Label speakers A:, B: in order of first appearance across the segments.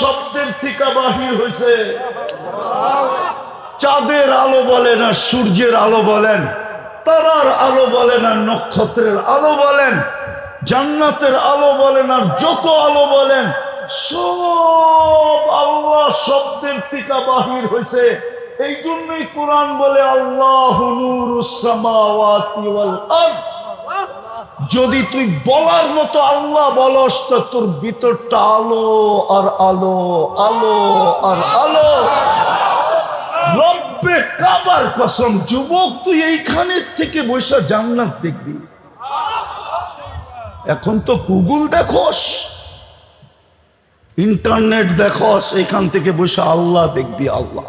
A: শব্দের থেকে বাহির হয়েছে চাঁদের আলো বলেন আর সূর্যের আলো বলেন, তারার আলো বলেন আর নক্ষত্রের আলো বলেন, জান্নাতের আলো বলেন আর যত আলো বলেন, সব আল্লাহ শব্দের থেকে বাহির হয়েছে এই জন্যই কোরআন বলে, আল্লাহ যদি তুই বলার মতো আল্লাহ বলস, তো তোর ভিতরটা আলো আর আলো আলো আর আলো। রব্বে কাবার কসম, যুবক, তুই এইখানের থেকে বসে জান্নাত দেখবি। এখন তো গুগল দেখোস, ইন্টারনেট দেখোস, এইখান থেকে বসে আল্লাহ দেখবি আল্লাহ।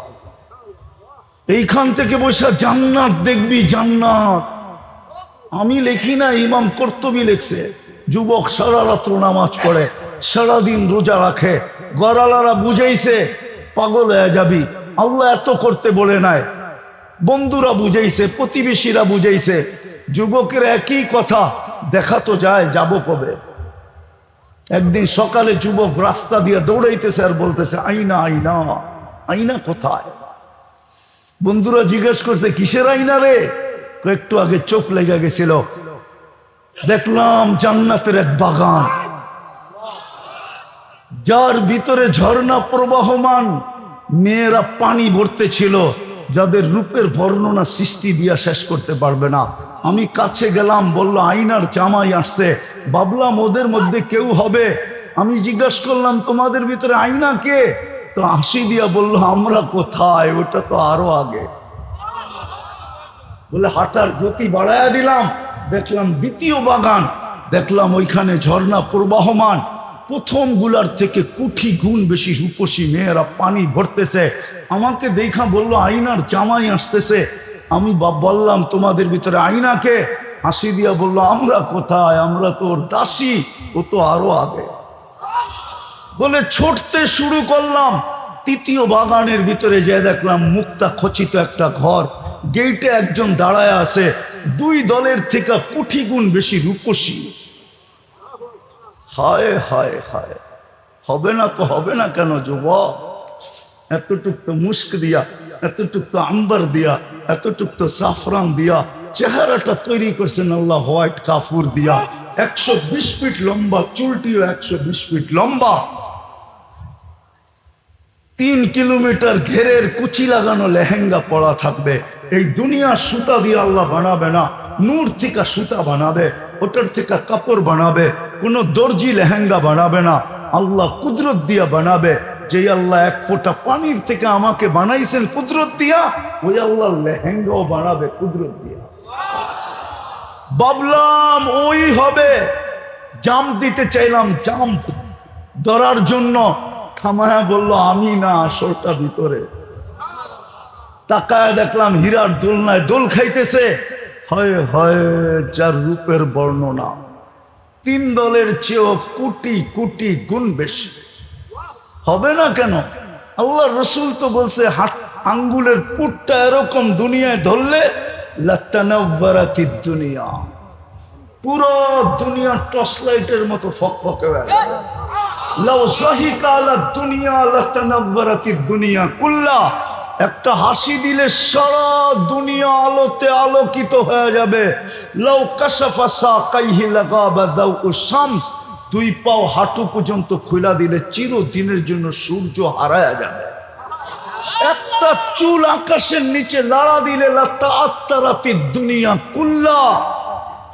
A: এইখান থেকে বসে জান্নাত দেখবি জান্নাত। আমি লিখি না, ইমাম কর্তবী লেখছে। যুবক সারা রাত্র নামাজ পড়ে, সারাদিন রোজা রাখে। গড়ালারা বুঝাইছে, পাগল হয়ে যাবি। আল্লাহ এত করতে বলে নাই। বন্ধুরা বুঝাইছে, প্রতিবেশীরা বুঝাইছে। যুবকের একই কথা, দেখা তো যায়, যাব কবে? একদিন সকালে যুবক রাস্তা দিয়ে দৌড়াইতেছে আর বলতেছে, আইনা আইনা আইনা কোথায়? বন্ধুরা জিজ্ঞেস করছে, কিসের আইনা রে? একটু আগে চোখ লেগে গেছিল। দেখলাম জান্নাতের এক বাগান। যার ভিতরে ঝর্ণা প্রবাহমান, মেয়েরা পানি ভরতে ছিল যাদের রূপের বর্ণনা সৃষ্টি দিয়া শেষ করতে পারবে না। আমি কাছে গেলাম, বলল, আইনার জামাই আসছে। বাবলাম ওদের মধ্যে কেউ হবে। আমি জিজ্ঞাসা করলাম, তোমাদের ভিতরে আইনা কে? তো হাসি দিয়া বলল, আমরা কোথায়? ওটা তো আরও আগে। বলে হাঁটার গতি বাড়ায় দিলাম। দেখলাম দ্বিতীয় বাগান। দেখলাম ওইখানে ঝর্ণা প্রবাহমান। প্রথমগুলার থেকে কুঠি গুণ বেশি রূপসী মেয়েরা পানি ভরতেছে। আমাকে দেখা বলল আইনার জামাই আসতেছে। আমি বললাম, তোমাদের ভিতরে আইনাকে হাসি দিয়া বলল, আমরা কোথায়? আমরা তোর দাসী। ও তো আরও আগে। বলে ছুটতে শুরু করলাম। তৃতীয় বাগানের ভিতরে যে দেখলাম, মুক্তা খচিত একটা ঘর। গেটে একজন দাঁড়ায় আছে, দুই দলের থেকে কুঠি গুণ বেশি রূপসী। হায় হায় হায়, হবে না তো হবে না কেন যুবক? এতটুক তো মুস্ক দিয়া, এতটুক তো আম্বার দিয়া, এতটুক তো সাফরান দিয়া, চেহারাটা তৈরি করছেন আল্লাহ হোয়াইট কাফুর দিয়া। একশো বিশ ফিট লম্বা, চুলটিও একশো বিশ ফিট লম্বা। তিন কিলোমিটার ঘেরের কুচি লাগানো লেহেঙ্গা পড়া থাকবে। এই দুনিয়ার সুতা দিয়ে আল্লাহ বানাবে না, নূর থেকে সুতা বানাবে, ওটার থেকে কাপড় বানাবে, কোনো দর্জি লেহেঙ্গা বানাবে না, আল্লাহ কুদরত দিয়া বানাবে যে আল্লাহ এক ফোঁটা পানির থেকে আমাকে বানাইছেন কুদরত দিয়া, ওই আল্লাহ লেহেঙ্গাও বানাবে কুদরত দিয়া। ভাবলাম ওই হবে, জাম দিতে চাইলাম জাম ধরার জন্য, থামায়া বলল, আমি না আসরটা ভিতরে। তাকায় দেখলাম হীরার দোলনায় দোল খাইতেছে। হয় হয়, যার রূপের বর্ণনা। তিন দলের চেয়েও কোটি কোটি গুণ বেশি। হবে না কেন? আল্লাহ রসুল তো বলছে, হাত, আঙ্গুলের পুটটা এরকম দুনিয়ায় ধরলে লাত্তানাব্বারাতি দুনিয়া। পুরো দুনিয়া টর্চ লাইটের মতো ফক ফকে লাউ দুনিয়া লাতানাব্বারাতি দুনিয়া কুল্লা। একটা হাসি দিলে সারা দুনিয়া আলোতে আলোকিত হয়ে যাবে। দুই পাও হাঁটু পর্যন্ত খোলা দিলে চিরদিনের জন্য সূর্য হারায়া যাবে। একটা চুল আকাশের নিচে লাড়া দিলে আত্মারাতি দুনিয়া কুল্লা।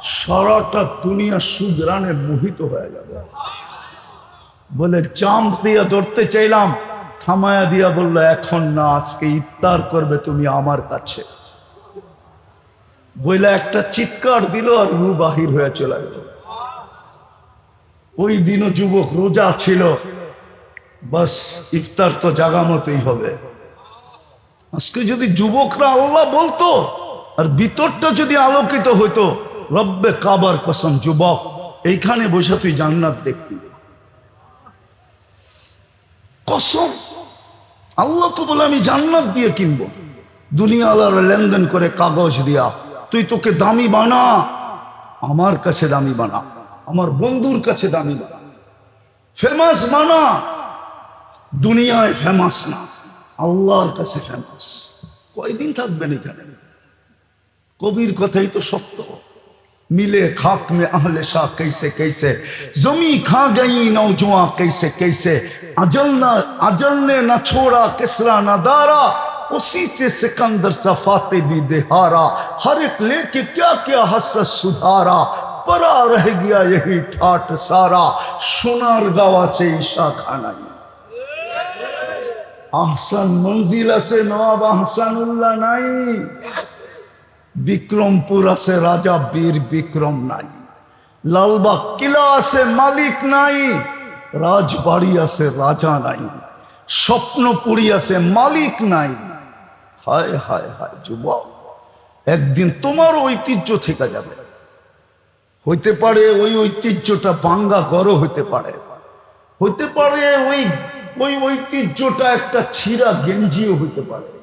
A: সারাটা দুনিয়া সুগ্রানে মোহিত হয়ে যাবে। বলে চাম দিয়ে ধরতে চাইলাম। থামায়া দিয়া বলল, এখন না, আজকে ইফতার করবে তুমি আমার কাছে। বইলা একটা চিৎকার দিল আর রু বাহির হয়ে চলে গেল। ওই দিনও যুবক রোজা ছিল। বাস, ইফতার তো জাগা মতোই হবে। আজকে যদি যুবকরা আল্লাহ বলতো, আর ভিতরটা যদি আলোকিত হইতো, রব্বে কাবার কসম, যুবক, এইখানে বসে তুই জান্নাত দেখতি কসম? আল্লাহ তো বলে, আমি জান্নাত দিয়ে কিনবো। দুনিয়া লেনদেন করে কাগজ দিয়া। তুই তোকে দামি বানা। আমার কাছে দামি বানা। আমার বন্ধুর কাছে দামি বানা। ফেমাস বানা। দুনিয়ায় ফেমাস না। আল্লাহর কাছে ফেমাস। কয়দিন থাকবেন এখানে? কবির কথাই তো সত্য। ملے خاک میں اہل شاہ کیسے کیسے؟ زمیں کھا گئی نوجوان کیسے کیسے؟ اجل نے نہ چھوڑا، کسرا نہ دارا، اسی سے سکندر صفاتے بھی دہارا۔ ہر ایک لے کے کیا کیا حسد سدھارا۔ پرا رہ گیا یہی ٹھاٹ سارا۔ سنار گوا سے عشاء کھانا احسن منزلہ سے نواب احسن اللہ نائی۔ বিক্রমপুর আছে, রাজা বীর বিক্রম নাই। লালবাগ কিলা আছে, মালিক নাই। রাজবাড়ি আছে, রাজা নাই। স্বপ্নপুরী আছে, মালিক নাই। হায় হায় হায়, যুবক, একদিন তোমার ঐতিহ্য থেকে যাবে। হইতে পারে ওই ঐতিহ্যটা বাঙ্গা গড় হইতে পারে। হইতে পারে ওই ওই ঐতিহ্যটা একটা ছিঁড়া গেঞ্জিও হইতে পারে।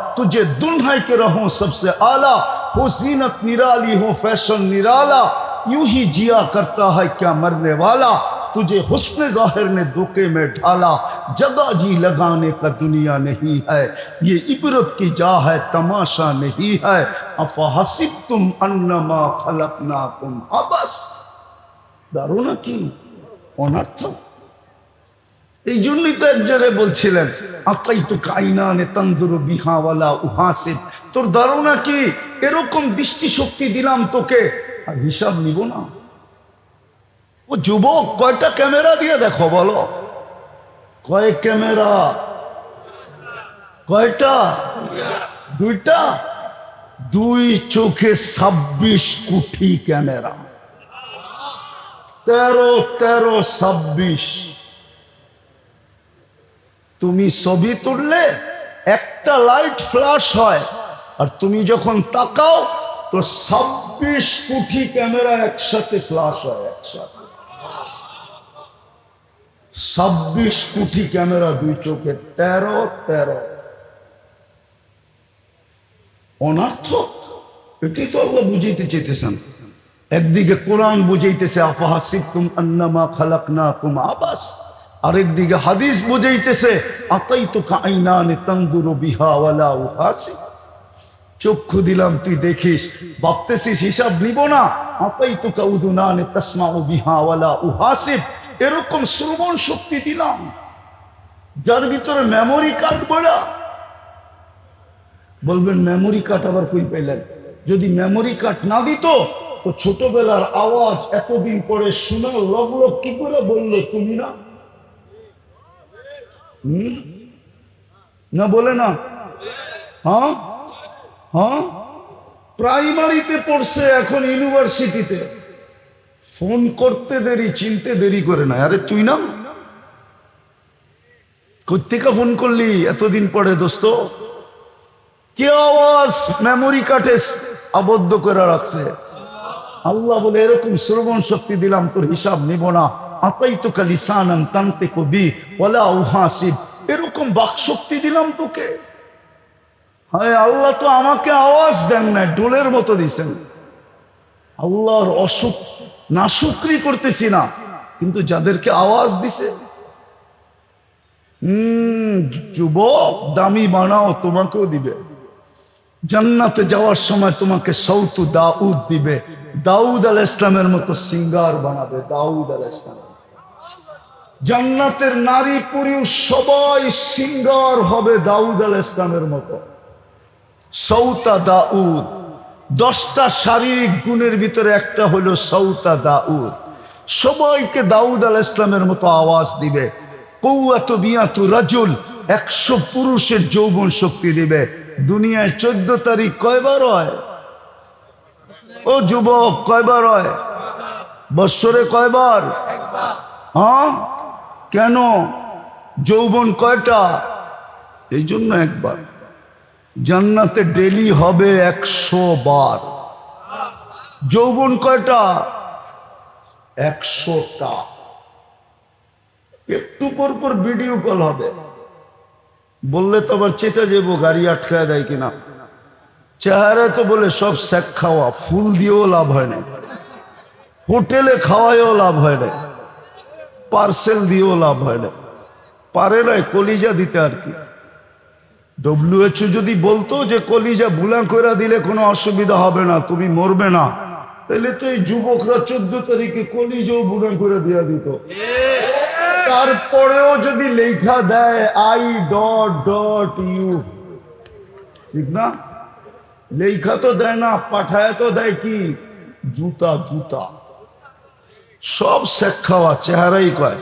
A: تجھے دلہے کے رہوں سب سے اعلیٰ، ہو زینت نرالی، ہو فیشن نرالا، یوں ہی جیا کرتا ہے کیا مرنے والا۔ تجھے حسن ظاہر نے دھوکے میں ڈھالا، جگہ جی لگانے کا دنیا نہیں ہے۔ یہ عبرت کی جا ہے، تماشا نہیں ہے۔ افحسب تم انما خلقناکم حبس دارو نہ کیوں؟ اونر تھا؟ এই জন্যই তো এক জায়গায় বলছিলেন আকাই তো কাইনানে তন্দুর বিহাওয়ালা উহাসিব। তোর ধারণা কি? এরকম দৃষ্টি শক্তি দিলাম তোকে, আর হিসাব নিব না। ও যুবক, কয়টা ক্যামেরা দিয়ে দেখো বলো। কয়েক ক্যামেরা? কয়টা? দুইটা? দুই চোখে ছাব্বিশ কোটি ক্যামেরা। তেরো তেরো, ছাব্বিশ। তুমি ছবি তুললে একটা লাইট ফ্ল্যাশ হয়। আর তুমি যখন তাকাও, তো ছাব্বিশ কোটি ক্যামেরা একসাথে ফ্ল্যাশ হয়, একসাথে। ছাব্বিশ কোটি ক্যামেরা দুই চোখে, তেরো তেরো। অনার্থক? এটি তো আল্লাহ বুঝাইতে চেয়েছেন একদিকে কোরআন বুঝাইতেছে, আফাহাসিবতুম আন্নামা খালাকনাকুম আবাস। আরেকদিকে হাদিস বুঝাইতেছে আতাইতু কাইনানে তানদুরু বিহা ওয়ালা উহাসি চক্ষু দিলাম তুই দেখিস, ভাবতেছিস হিসাব নিব না আতাইতু কাউদুনানে তাসমাউ বিহা ওয়ালা উহাসিব এরকম শ্রবণ শক্তি দিলাম, যার ভিতরে মেমোরি কার্ড বড়া বলবেন মেমোরি কার্ড আবার কই পেলেন যদি মেমোরি কার্ড না দিত, তো ছোটবেলার আওয়াজ এতদিন পরে শোনা লগলো কি করে বলল তুমি না? হুম? না বলে না। হ্যাঁ? হ্যাঁ? প্রাইমারিতে পড়ছে এখন ইউনিভার্সিটিতে। ফোন করতে দেরি, চিনতে দেরি করে না। আরে তুই না? কোথেকে ফোন করলি এতদিন পরে, দোস্ত? কে আওয়াজ? মেমোরি কার্ডে আবদ্ধ করে রাখছে। আল্লাহ বলে, এরকম শ্রবণ শক্তি দিলাম, তোর হিসাব নিব না। আতাই তো কালিসানান তান্তে কবি ওলা উহাসিব। এরকম বাক শক্তি দিলাম তোকে। হ্যাঁ আল্লাহ, তো আমাকে আওয়াজ দেন না ডোলের মতো দিছেন। আল্লাহর অসুখ নাশুক্রি করতেছি না, কিন্তু যাদেরকে আওয়াজ দিছে। হম যুবক, দামি বানাও, তোমাকেও দিবে। জান্নাতে যাওয়ার সময় তোমাকে সৌতু দাউদ দিবে। দাউদ আল ইসলামের মতো সিঙ্গার বানাবে, দাউদ আল ইসলাম জান্নাতের নারী পুরুষ সবাই সিঙ্গার হবে দাউদ আল ইসলামের মতো। সৌতা দাউদ। দশটা শারীরিক গুণের ভিতরে একটা হলো সৌতা দাউদ। সবাইকে দাউদ আল ইসলামের মতো আওয়াজ দিবে। কৌয়াত বিয়াতু রাজুল একশো পুরুষের যৌবন শক্তি দিবে। দুনিয়ায় চোদ্দ তারিখ কয়বার হয়? ও যুবক, কয়বার হয়? বৎসরে কয়বার? হ্যাঁ? কেন? যৌবন কয়টা? এই জন্য একবার। জান্নাতে ডেলি হবে একশো বার। যৌবন কয়টা? একশোটা। একটু পর পর ভিডিও কল হবে। বললে তো আবার চেতে যাব, গাড়ি আটকায় দেয় কিনা? চেহারায় তো বলে সব স্যাক খাওয়া, ফুল দিয়েও লাভ হয় না হোটেলে খাওয়ায়ও লাভ হয় না পার্সেল দিয়েও লাভ হয় না। পারে নয় কলিজা দিতে আর কি। ডব্লিউএচও যদি বলতো যে কলিজা বুলা করে দিলে কোনো অসুবিধা হবে না, তুমি মরবে না। তাহলে তো এই যুবকরা চোদ্দ তারিখে কলিজাও বুলা করে দিয়ে দিত। তারপরেও যদি লেখা দেয় আই ডট ডট ইউ ঠিক না? লেখা তো দেয় না, পাঠায় তো দেয় কি? জুতা জুতা। সব শেখ খাওয়া, চেহারাই কয়।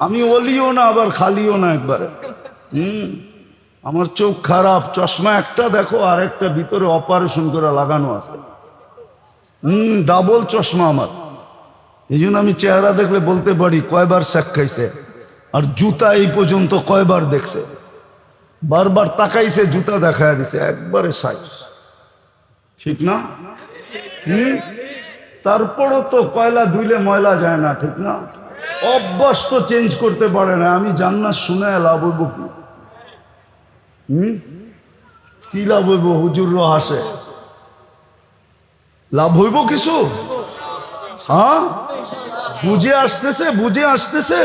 A: আমি অলিও না, আবার খালিও না একবারে। হুম, আমার চোখ খারাপ, চশমা একটা দেখো, আর একটা ভিতরে অপারেশন করে লাগানো আছে। হুম ডাবল চশমা আমার। এই জন্য আমি চেহারা দেখলে বলতে পারি, কয়বার শেখ খাইছে, আর জুতা এই পর্যন্ত কয়বার দেখছে। বারবার তাকাইছে, জুতা দেখা দিছে একবারে সাইজ। ঠিক না? হুম? তারপরও তো কয়লা ধুইলে ময়লা যায় না, ঠিক না? অভ্যাস তো চেঞ্জ করতে পারে না, আমি জান্নাত শুনে লাভ হইব কি কি লাভ হইব হুজুর হাসে। লাভ হইব কিছু? হ্যাঁ? বুঝে আসতেছে বুঝে আসতেছে।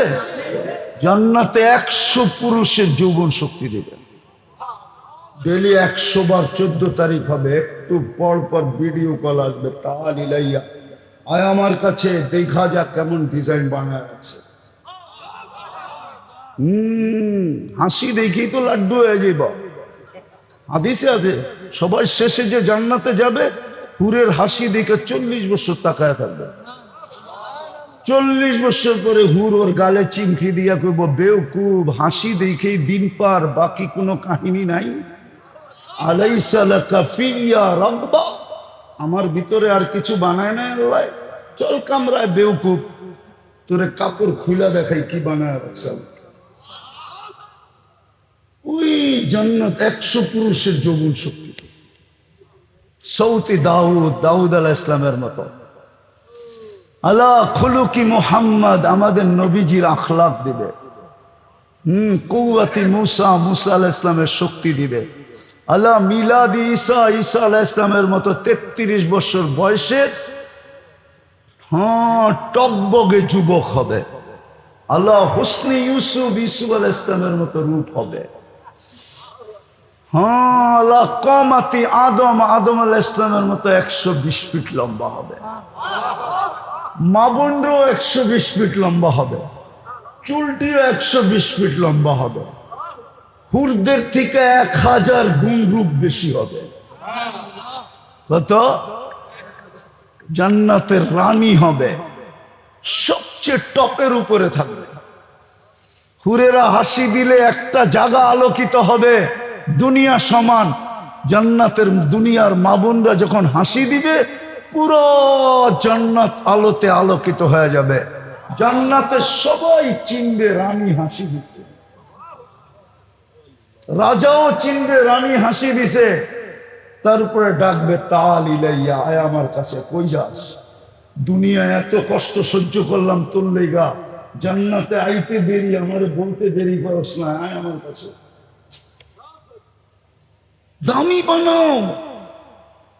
A: জান্নাতে একশো পুরুষের যৌবন শক্তি দেবে। ডেলি একশো বার চোদ্দ তারিখ হবে, একটু পর পর ভিডিও কল আসবে তাল ইলাইয়া আয় আমার কাছে, দেখা যাক কেমন ডিজাইন বানায় আছে। হম, হাসি দেখেই তো লাড্ডু হয়ে যাইব। হাদিসে আছে সবাই শেষে যে জান্নাতে যাবে, হুরের হাসি দেখে চল্লিশ বছর তাকায় থাকবে। চল্লিশ বছর পরে হুর ওর গালে চিমটি দিয়া কইব বেউকুব হাসি দেখেই দিন পার, বাকি কোনো কাহিনী নাই। আলাইসা লাকা ফিয়া রাব্বা। আমার ভিতরে আর কিছু বানায় না আল্লাহ। চল কামরায় বেউকুব। তোরে কাপড় খুলা দেখাই কি বানায় রাখছে ওই জান্নাত একশো পুরুষের যৌবন শক্তি। সৌতি দাউদ দাউদ আলাহ ইসলামের মতো। আল্লাহ খুলুকি মোহাম্মদ আমাদের নবীজির আখলাক দিবে। হম কৌয়াতি মুসা মুসা আলাহ ইসলামের শক্তি দিবে। আল্লাহ মিলাদি ঈসা ঈসা আলাহ ইসলামের মতো তেত্রিশ বছর বয়সের হ্যাঁ টকবগে যুবক হবে। আল্লাহ হুসনি ইউসুফ ইউসুফ আলাহ ইসলামের মতো রূপ হবে। হ্যাঁ আল্লাহ কমাতি আদম আদম আলাহ ইসলামের মতো একশো বিশ ফিট লম্বা হবে। মাবনরও একশো বিশ ফিট লম্বা হবে। চুলটিও একশো বিশ ফিট লম্বা হবে। হুরদের থেকে এক হাজার গুণ রূপ বেশি হবে। কত? জান্নাতের রানী হবে। সবচেয়ে টপের উপরে থাকবে। হুরেরা হাসি দিলে একটা জায়গা আলোকিত হবে, দুনিয়া সমান। জান্নাতের দুনিয়ার মাবুনরা যখন হাসি দিবে, পুরো জান্নাত আলোতে আলোকিত হয়ে যাবে। জান্নাতের সবাই চিনবে রানী হাসি দিচ্ছে। রাজাও চিনবে, রানী হাসি দিছে। তারপরে ডাকবে, তাল ইলাইয়া আয় আমার কাছে, কই যাস? দুনিয়ায় এত কষ্ট সহ্য করলাম, তোর লেগা। জান্নাতে আইতে দেরি, আমার বলতে দেরি করস না, আয় আমার কাছে। দামি বানাও।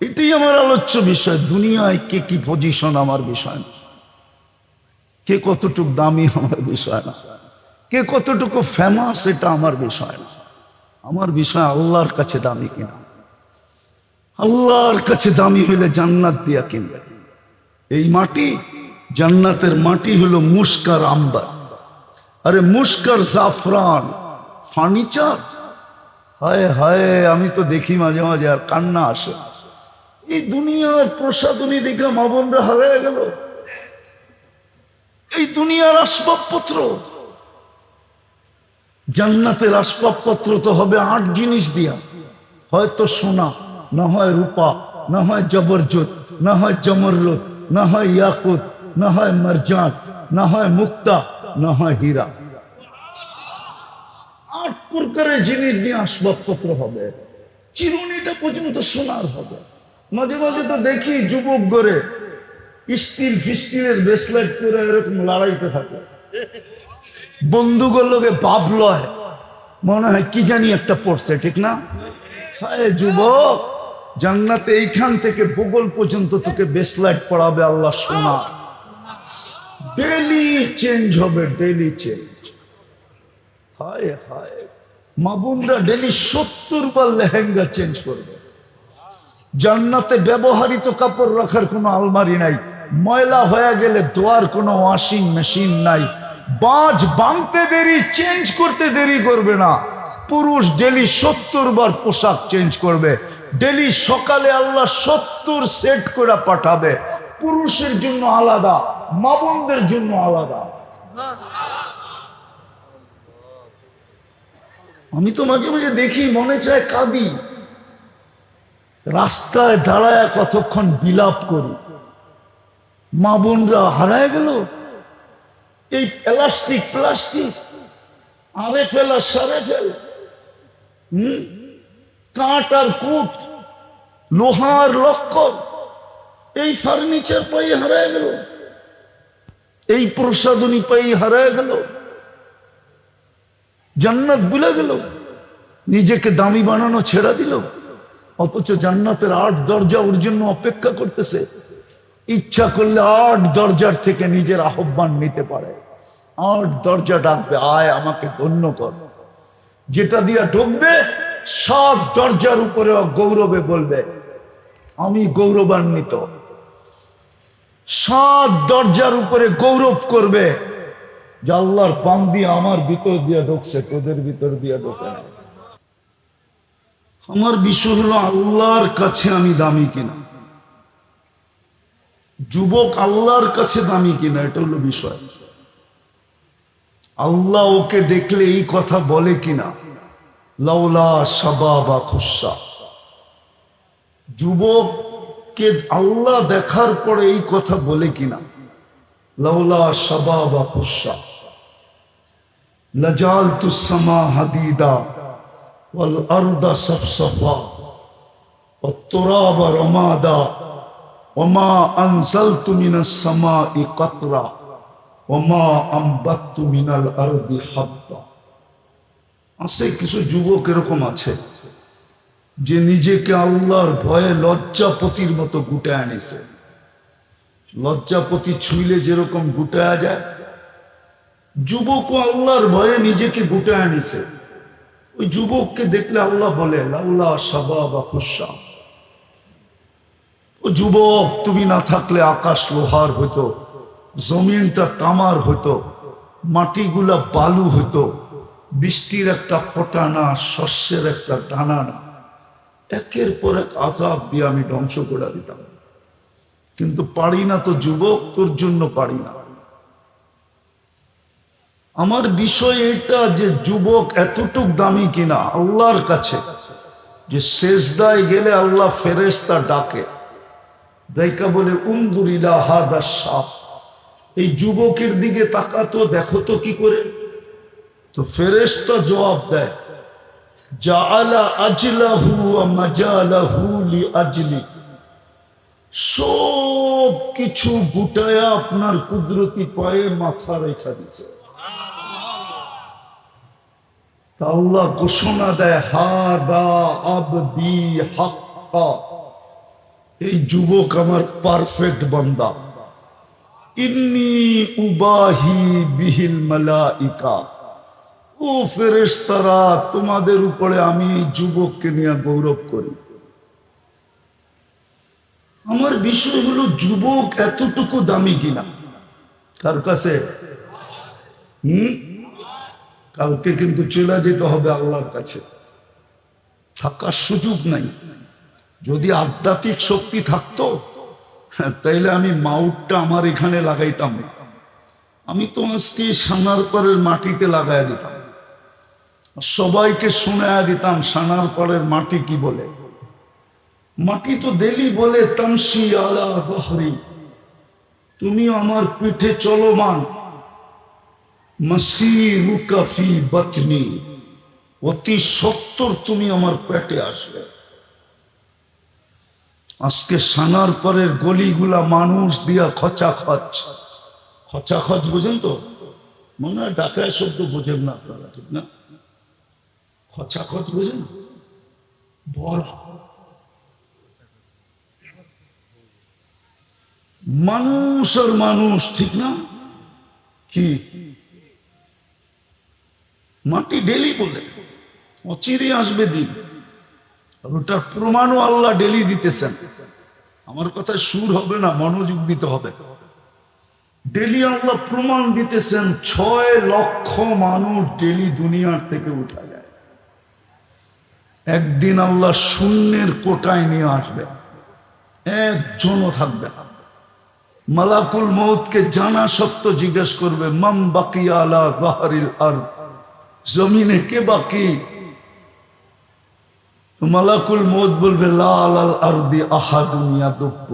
A: এটাই আমার আলোচ্য বিষয়। দুনিয়ায় কে কি পজিশন আমার বিষয় না। কে কতটুকু দামি আমার বিষয় না। কে কতটুকু ফেমাস এটা আমার বিষয় না। আমার বিষয় আল্লাহর কাছে দামি কিনা? আল্লাহর কাছে দামি হইলে জান্নাত দিয়া কিনবে? এই মাটি জান্নাতের মাটি হলো মুস্কার আম্বার আরে মুস্কার জাফরান, ফার্নিচার? হায় হায়, আমি তো দেখি মাঝে মাঝে আর কান্না আসে। এই দুনিয়ার প্রসাদনী দেখে মা বোনরা হারায় গেল। এই দুনিয়ার আসবাবপত্র জান্নাতের আসবাবপত্র তো হবে আট জিনিস দিয়া। হয়তো সোনা, না হয় রূপা, না হয় জবরজত, না হয় জমররত না হয় ইয়াকুত, না হয় মারজান না হয় মুক্তা, না হয় হীরা। আট প্রকারের জিনিস দিয়ে আসবাবপত্র হবে। চিরুনিটা পর্যন্ত সোনার হবে। মাঝে মাঝে তো দেখি যুবক গড়ে স্টিল ফিস্টিলের ব্রেসলেট করে এরকম লড়াইতে থাকে। বন্ধুগুলোকে বাপ লয়। মনে হয় কি জানি একটা পড়ছে, ঠিক না? যুবক, জান্নাতে এইখান থেকে ভূগোল পর্যন্ত তোকে বেসলাইট পড়াবে আল্লাহ সোনা। ডেলি চেঞ্জ হবে ডেলি চেঞ্জ হায় হায়। মাবুনরা ডেলি সত্তর বার লেহেঙ্গা চেঞ্জ করবে। জান্নাতে ব্যবহারিত কাপড় রাখার কোনো আলমারি নাই। ময়লা হয়ে গেলে ধোয়ার কোনো ওয়াশিং মেশিন নাই। বাজ বাঁধতে দেরি চেঞ্জ করতে দেরি করবে না। পুরুষ ডেলি সত্তর বার পোশাক চেঞ্জ করবে। ডেলি সকালে আল্লাহ সত্তর সেট করে পাঠাবে। পুরুষের জন্য আলাদা মাবনদের জন্য আলাদা। আমি তো মাঝে মাঝে দেখি, মনে চায় কাঁদি। রাস্তায় দাঁড়ায় কতক্ষণ বিলাপ করি। মা বোনরা হারায় গেল? এই প্লাস্টিক প্লাস্টিক আরে ফেলা সারে ফেল। হম? কাঠ আর কুট লোহার লক্কর, এই ফার্নিচার পাই হারায় গেল। এই প্রসাদনী পাই হারায় গেল। জান্নাত ভুলে গেল। নিজেকে দামি বানানো ছেড়া দিল। অথচ জান্নাতের আট দরজা ওর জন্য অপেক্ষা করতেছে। ইচ্ছা করলে আট দরজার থেকে নিজের আহ্বান নিতে পারে। আট দরজা ডাকবে, আয় আমাকে ধন্য কর। যেটা দিয়া ঢুকবে, সব দরজার উপরে গৌরবে বলবে, আমি গৌরবান্বিত। সাত দরজার উপরে গৌরব করবে যে আল্লাহর পাম দিয়ে আমার ভিতর দিয়ে ঢুকছে, তোদের ভিতর দিয়ে ঢোকে। আমার বিষয় হলো, আল্লাহর কাছে আমি দামি কিনা। যুবক আল্লাহর কাছে দামি কিনা এটা হলো বিষয় আল্লাহ ওকে দেখলে এই কথা বলে কিনা লাউলা সাবা বা খুসা যুবককে আল্লাহ দেখার পরে এই কথা বলে কিনা লাউলা সাবা বা খুসা লজাল তুসমা হাদিদা والأرض صفصفا والتراب رمادا ওমা আনসাল তুমিনা সামা ই কতরা, ওমা আছে কিছু যুবক এরকম আছে, যে নিজেকে আল্লাহর ভয়ে লজ্জাপতির মতো গুটায় আনিছে। লজ্জাপতি ছুইলে যেরকম গুটায় যায় যুবক আল্লাহর ভয়ে নিজেকে গুটায় আনিছে। ওই যুবককে দেখলে আল্লাহ বলে আল্লাহ সবা বা খুশা ও যুবক, তুমি না থাকলে আকাশ লোহার হতো জমিনটা তামার হতো মাটিগুলা বালু হতো বৃষ্টির একটা ফোটানা, শস্যের একটা টানানা। একের পর এক আজাব দিয়ে আমি ধ্বংস করে দিতাম। কিন্তু পারি না তো যুবক, তোর জন্য পারি না। আমার বিষয় এটা যে যুবক এতটুক দামি কিনা, আল্লাহর কাছে। যে শেষদায় গেলে আল্লাহ ফেরেস্তা ডাকে। দেখা বলে উন্দুরিলা হাদা সাপ। এই যুবকের দিকে তাকাতো দেখো তো কি করে? তো ফেরেস্তা জবাব দেয় আপনার কুদরতি পায়ে মাথা রেখা দিছে। ঘোষণা দেয়, হাদা আবদি হাক্কা। এই যুবক আমার পারফেক্ট বান্দা। ইন্নি উবাহি বিহিল মালাইকা। ও ফেরেশতারা, তোমাদের উপরে আমি যুবককে নিয়ে গৌরব করি। আমার বিষয় হলো, যুবক এতটুকু দামি কিনা? কার কাছে? হম? কালকে কিন্তু চলে যেতে হবে আল্লাহর কাছে। থাকার সুযোগ নাই। যদি আধ্যাত্মিক শক্তি থাকতো, তাইলে আমি মাউটটা আমার এখানে লাগাইতাম। না আমি তো আজকে সানার পরের মাটিতে লাগাই দিতাম। সবাইকে শোনায়া দিতাম, সানার পরের মাটি কি বলে? মাটি তো ডেলি বলে তামসি আলা তুমি আমার পিঠে চলমান। ফি বতনি, অতি সত্তর তুমি আমার পেটে আসবে। আজকে সানার পরের গলিগুলা মানুষ দিয়া খচা খচ। খচা খচ বুঝেন তো? মনে হয় ডাকায় শব্দ বোঝেন না আপনারা, ঠিক না? খচা খচ বুঝেন? মানুষ আর মানুষ, ঠিক না? কি? মাটি ডেলি বলে, অচিরে আসবে দিন। আর ওটার প্রমাণও আল্লাহ ডেলি দিতেছেন। আমার কথা সুর হবে না, মনোযোগ দিতে হবে। ডেলি আল্লাহ প্রমাণ দিতেছেন, ছয় লক্ষ মানুষ ডেলি দুনিয়ার থেকে উঠা যায়। একদিন আল্লাহ শূন্যের কোটায় নিয়ে আসবে। একজনও থাকবে না। মালাকুল মৌতকে জানা সত্য জিজ্ঞেস করবে মাম বাকি আলা বাহারিল আর জমিনে কে বাকি? মালাকুল মৌত বলবে লাল আল আরদি আহা দুনিয়া দপ্য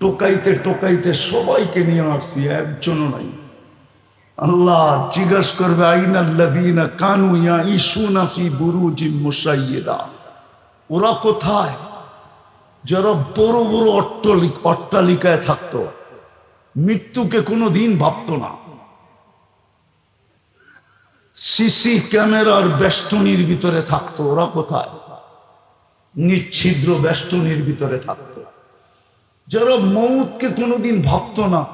A: টোকাইতে টোকাইতে সবাইকে নিয়ে আসছি, একজনও নাই। আল্লাহ জিজ্ঞাস করবে আইনাল্লাদিনা কানু ইয়া ইসুনা ফি বুরুজিন মুসাইয়্যিদা ওরা কোথায়? যারা বড় বড় অট্টালিক অট্টালিকায় থাকতো। মৃত্যুকে কোনো দিন ভাবত না। সিসি ক্যামেরার বেষ্টনীর ভিতরে থাকতো। ওরা কোথায়? নিচ্ছিদ্র বেষ্টনীর ভিতরে থাকতো। যারা মৌতকে কোনোদিন ভাবত না,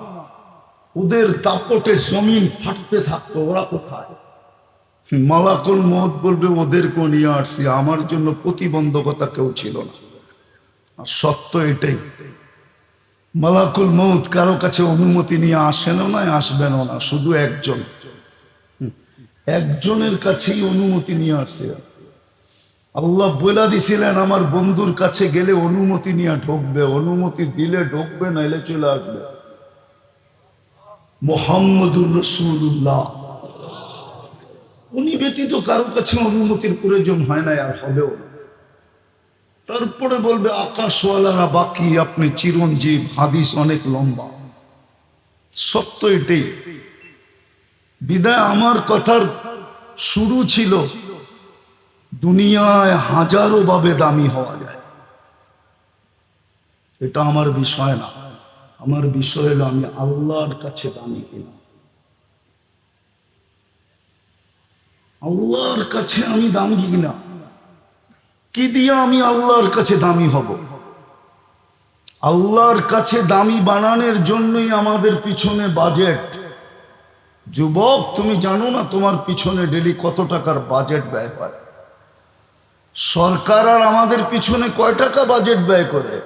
A: ওদের দাপটে জমিন ফাটতে থাকতো, ওরা কোথায়? মালাকুল মত বলবে ওদেরকেও নিয়ে আসছি, আমার জন্য প্রতিবন্ধকতা কেউ ছিল না। আর সত্য এটাই। মালাকুল মৌত কারও কাছে অনুমতি নিয়ে আসেনও না, আসবেনও না, শুধু একজন। একজনের কাছেই অনুমতি নিয়ে আসছে। আল্লাহ বলে দিছিলেন, আমার বন্ধুর কাছে গেলে অনুমতি নিয়ে ঢুকবে, অনুমতি দিলে ঢুকবে, নাইলে চলে আসবে। মোহাম্মদুর রসুল্লাহ উনি ব্যতীত কারও কাছে অনুমতির প্রয়োজন হয় না, আর হবেও তারপরে বলবে, আকাশওয়ালারা বাকি, আপনি চিরঞ্জীব, হাদিস অনেক লম্বা। সত্য এটাই। বিদায় আমার কথার শুরু ছিল দুনিয়ায় হাজারো ভাবে দামি হওয়া যায়। এটা আমার বিষয় না। আমার বিষয় হলো আমি আল্লাহর কাছে দামি কিনা। আল্লাহর কাছে আমি দামি কিনা? কি দিয়ে আমি আল্লাহর কাছে দামি হব? আল্লাহর কাছে দামি বানানোর জন্যই আমাদের পিছনে বাজেট যুবক, তুমি জানো না তোমার পিছনে ডেলি কত টাকার বাজেট ব্যয় হয়? সরকার আর আমাদের পিছনে কয় টাকা বাজেট ব্যয় করে?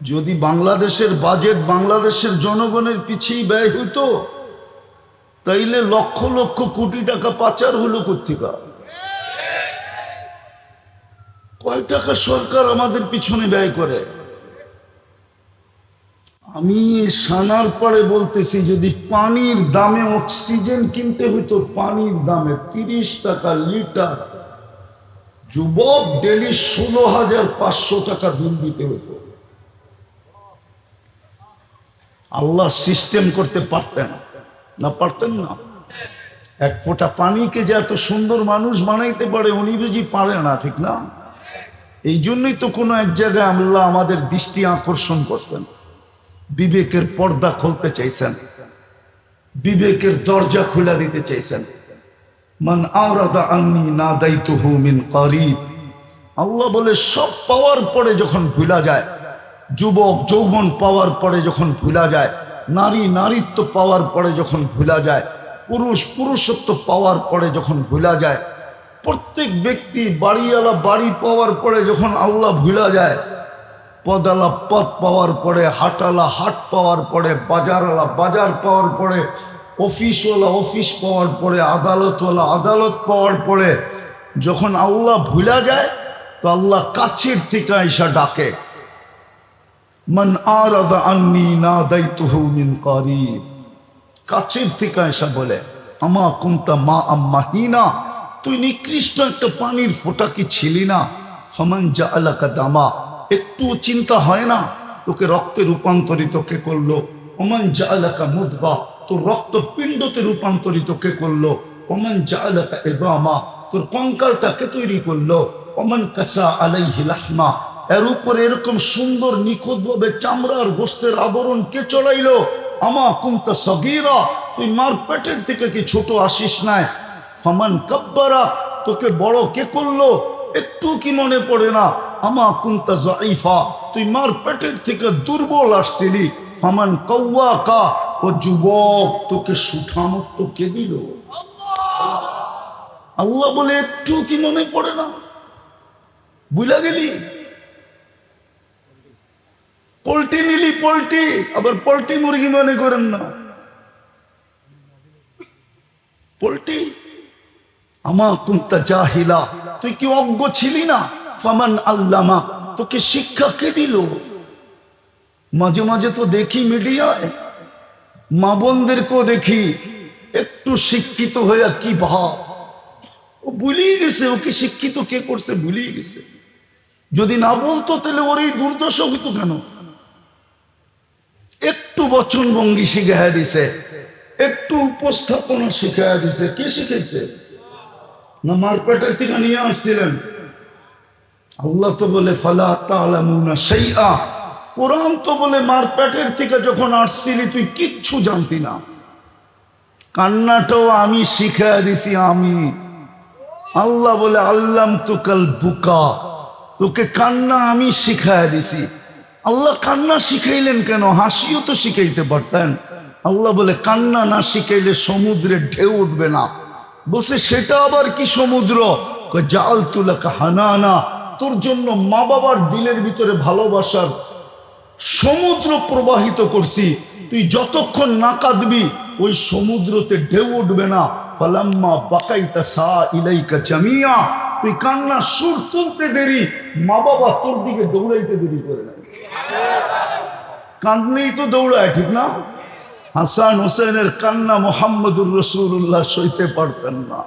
A: যদি বাংলাদেশের বাজেট বাংলাদেশের জনগণের পিছিয়ে ব্যয় হইতো, তাইলে লক্ষ লক্ষ কোটি টাকা পাচার হলো কোথেকা কয় টাকা সরকার আমাদের পিছনে ব্যয় করে? আমি সানার পরে বলতেছি, যদি পানির দামে অক্সিজেন কিনতে হইতো, পানির দামে তিরিশ টাকা লিটার যুবক ডেলি ষোলো হাজার পাঁচশো টাকা বিল দিতে হতো। আল্লাহ সিস্টেম করতে পারতেন। না পারতেন না। এক ফোঁটা পানিকে যে এত সুন্দর মানুষ বানাইতে পারে, উনি বুঝি পারে না, ঠিক না? এই জন্যই তো কোনো এক জায়গায় আল্লাহ আমাদের দৃষ্টি আকর্ষণ করছেন। বিবেকের পর্দা খুলতে চাইছেন। বিবেকের দরজা খুলে দিতে চাইছেন। মান আওরাদা আন্নি না করিব। আল্লাহ বলে, সব পাওয়ার পরে যখন ভুলা যায়, যুবক, যৌবন পাওয়ার পরে যখন ভুলা যায়, নারী, নারীত্ব পাওয়ার পরে যখন ভুলা যায়, পুরুষ, পুরুষত্ব পাওয়ার পরে যখন ভুলা যায়, প্রত্যেক ব্যক্তি বাড়িওয়ালা বাড়ি পাওয়ার পরে যখন আল্লাহ ভুলা যায়, পদালা পথ পাওয়ার পরে, হাটালা হাট পাওয়ার পরে, বাজারওয়ালা বাজার পাওয়ার পরে অফিসওয়ালা অফিস পাওয়ার পরে আদালতওয়ালা আদালত পাওয়ার পরে, যখন আল্লাহ ভুলা যায়, তো আল্লাহ কাছের থেকে আইসা ডাকে। মান আরাদা আন্নি না দায়িত্ব মিন করিব। কাছের থেকে এসা বলে, আমা কুন্তা মা আম্মা হিনা তুই নিকৃষ্ট একটা পানির ফোঁটা কি ছিলি না? ফমান যা আলাকা দামা। একটু চিন্তা হয় না, তোকে রক্তে রূপান্তরিত কে করল? ওমান যা আলাকা মুদবা তোর রক্ত পিণ্ডতে রূপান্তরিত কে করল? আলাকা এবামা তোর কঙ্কালটাকে তৈরি করল? অমন কাসা আলাইহি লাহমা। এর উপরে এরকম সুন্দর নিখুঁতভাবে চামড়ার গোস্তের আবরণ কে চড়াইলো? আমা কুমতা সগিরা। তুই মার পেটের থেকে কি ছোট আসিস নাই? ফমান কাব্বারা। তোকে বড় কে করল? একটু কি মনে পড়ে না? আমা কুমতা জাইফা তুই মার পেটের থেকে দুর্বল আসছিলি। ফামান কৌয়া কা ও যুবক, তোকে সুঠামত্ব কে দিল? আল্লাহ বলে, একটু কি মনে পড়ে না? বুঝলা গেলি? পোল্ট্রি নিলি পোল্ট্রি আবার পোল্ট্রি মুরগি মনে করেন না। পোল্ট্রি আমা কুন্তা জাহিলা তুই কি অজ্ঞ ছিলি না? ফামান আল্লামা, তোকে শিক্ষা কে দিল? মাঝে মাঝে তো দেখি মিডিয়ায় মা বোনদেরকেও দেখি, একটু শিক্ষিত হয়ে কি ভাব ও ভুলিয়ে গেছে, ওকে শিক্ষিত কে করছে ভুলিয়ে গেছে। যদি না বলতো তাহলে ওর এই দুর্দশা হইতো কেন? একটু বচন ভঙ্গি শিখাইয়া দিছে, একটু উপস্থাপনা শিখাইয়া দিছে। কে শিখেছে না মারপেটের থেকে নিয়ে আসছিলেন? আল্লাহ তো বলে, ফালা তালামুনা সেইআ কোরআন তো বলে মারপেটের থেকে যখন আসছিলি, তুই কিচ্ছু জানতি না। কান্নাটাও আমি শিখাইয়া দিছি, আমি। আল্লাহ বলে আল্লাম তুকাল বুকা। তোকে কান্না আমি শিখাইয়া দিছি। আল্লাহ কান্না শিখাইলেন কেন? হাসিও তো শিখাইতে পারতেন। আল্লাহ বলে, কান্না না শিখাইলে সমুদ্রে ঢেউ উঠবে না। বলছে, সেটা আবার কি সমুদ্র? জাল তুলাকা হানানা। তোর জন্য মা বাবার বিলের ভিতরে ভালোবাসার সমুদ্র প্রবাহিত করছি। তুই যতক্ষণ না কাঁদবি, ওই সমুদ্রতে ঢেউ উঠবে না। ফালাম্মা বাকাইতা সা ইলাইকা জামিয়া। তুই কান্না, সুর তুলতে দেরি মা বাবা তোর দিকে দৌড়াইতে দেরি করে না। কান্দনেই তো দৌড়ায়, ঠিক না? হাসান হোসেনের কান্না মোহাম্মদুর রসুল্লাহ সইতে পারতেন না।